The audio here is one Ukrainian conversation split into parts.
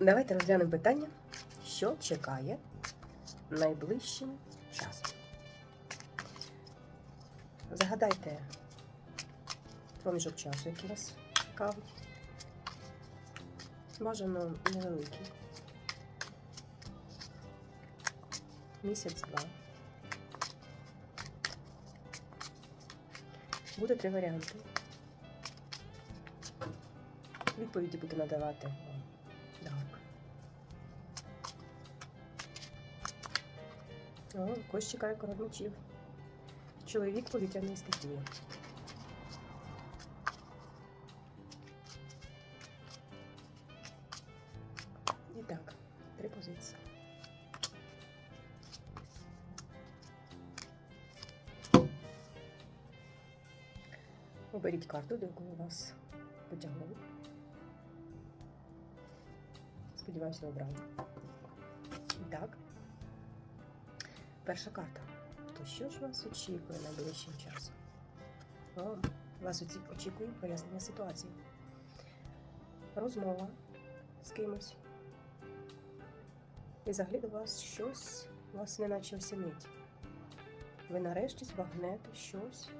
Давайте розглянемо питання, що чекає найближчим часом. Загадайте проміжок часу, який вас цікавить. Бажано невеликий. Місяць-два. Буде три варіанти. Відповіді буду надавати О, когось чекає король мечів. Чоловік повітряної стихії. І так, три позиції. Оберіть карту, до якої вас потягнули. Сподіваюся, обрали. І так. Перша карта. То що ж вас очікує найближчим часом? О, вас очікує прояснення ситуації. Розмова з кимось. І взагалі до вас щось вас неначе осінить. Ви нарешті збагнете щось,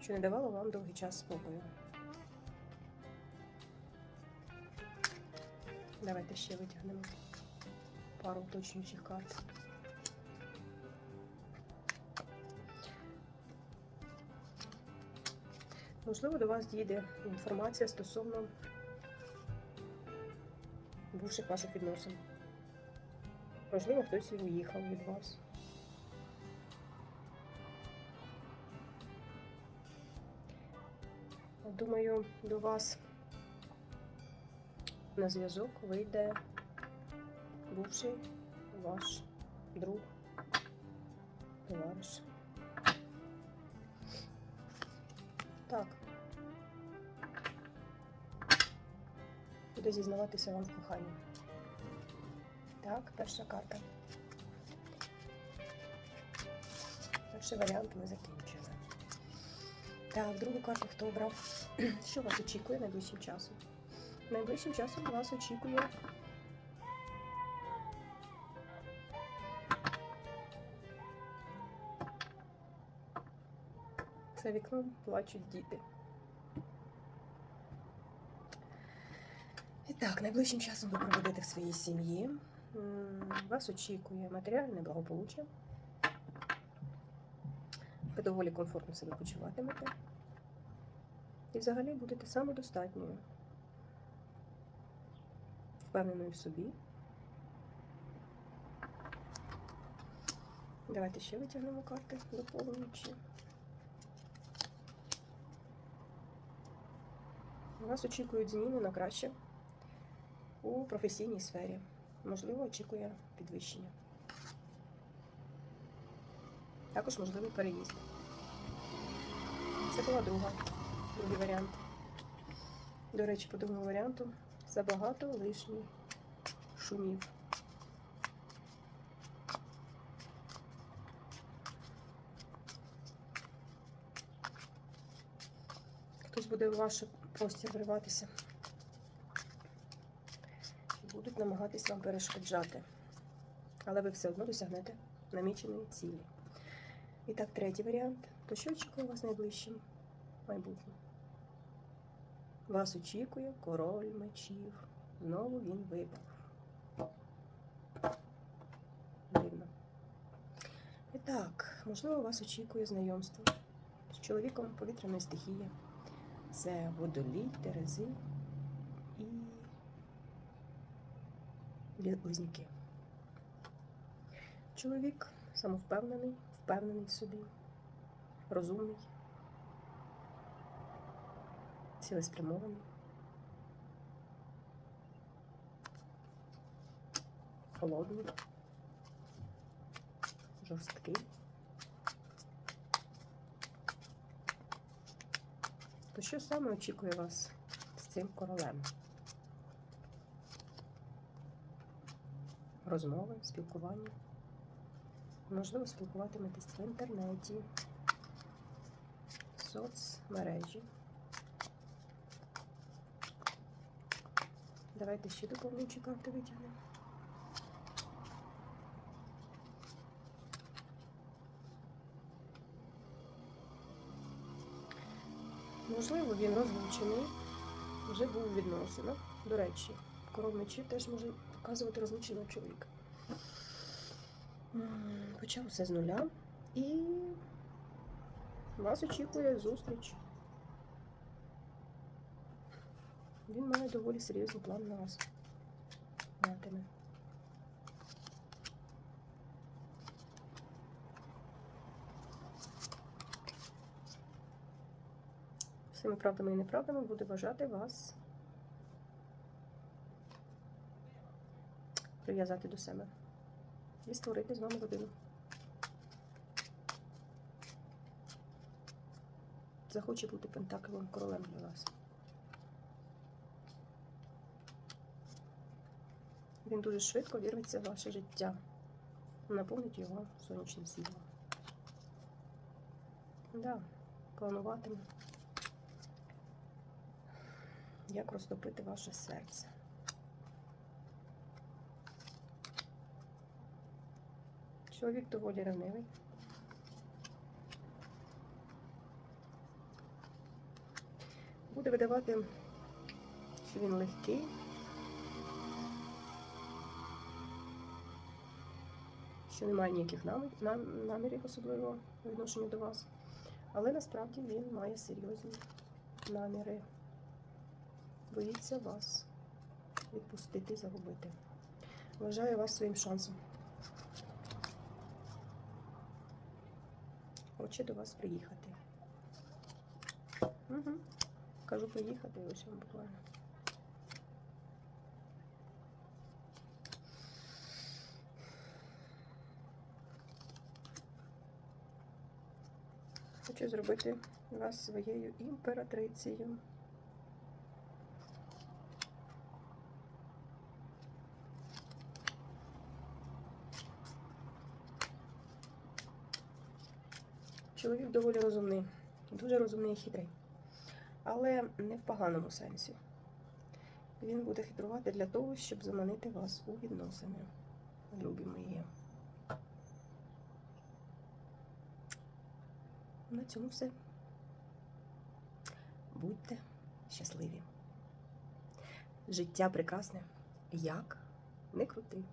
що не давало вам довгий час спокою. Давайте ще витягнемо пару уточнюючих карт. Можливо, до вас дійде інформація стосовно бувших ваших відносин. Можливо, хтось і уїхав від вас. Думаю, до вас на зв'язок вийде бувший ваш друг, товариш. Так. Буде зізнаватися вам в коханні. Так, перша карта. Перший варіант ми закінчили. Так, другу карту хто обрав? Що вас очікує найближчим часом? Найближчим часом вас очікує за вікном плачуть діти. І так, найближчим часом ви проведете в своїй сім'ї. Вас очікує матеріальне благополуччя. Ви доволі комфортно себе почуватимете. І взагалі будете самодостатньою, впевненою в собі. Давайте ще витягнемо карти доповнюючи. Вас очікують зміни на краще у професійній сфері. Можливо, очікує підвищення. Також можливий переїзд. Це була друга, другий варіант. До речі, по другому варіанту забагато лишніх шумів. Хтось буде в ваш простір вриватися. Будуть намагатись вам перешкоджати. Але ви все одно досягнете наміченої цілі. І так, третій варіант. То що очікує вас найближчим майбутнім? Вас очікує король мечів. Знову він випав. Дивно. І так, можливо, вас очікує знайомство з чоловіком повітряної стихії. Це водолій, терези і Блі- близнюки. Чоловік самовпевнений, впевнений в собі, розумний, цілеспрямований, холодний, жорсткий. То що саме очікує вас з цим королем? Розмови, спілкування. Можливо, спілкуватиметесь в інтернеті, соцмережі. Давайте ще доповнюючі карти витягнемо. Можливо, він розлучений, вже був у відносинах. До речі, король теж може показувати розлученого чоловіка. Почав все з нуля і вас очікує зустріч. Він має доволі серйозний план на вас. Матиме. Всіми правдами і неправдами буде бажати вас прив'язати до себе і створити з вами родину. Захоче бути пентаклевим королем для вас. Він дуже швидко вірветься в ваше життя, наповнить його сонячним світлом. Да, плануватиме, як розтопити ваше серце. Чоловік доволі ревнивий. Буде видавати, що він легкий. Що немає ніяких намірів особливо по відношенню до вас. Але насправді він має серйозні наміри. Боїться вас відпустити, загубити. Вважаю вас своїм шансом. Хоче до вас приїхати. Угу. Кажу приїхати, ось вам буквально. Хочу зробити вас своєю імператрицею. Чоловік доволі розумний, дуже розумний і хитрий, але не в поганому сенсі. Він буде хитрувати для того, щоб заманити вас у відносини, любі мої. На цьому все. Будьте щасливі. Життя прекрасне. Як? Не крути.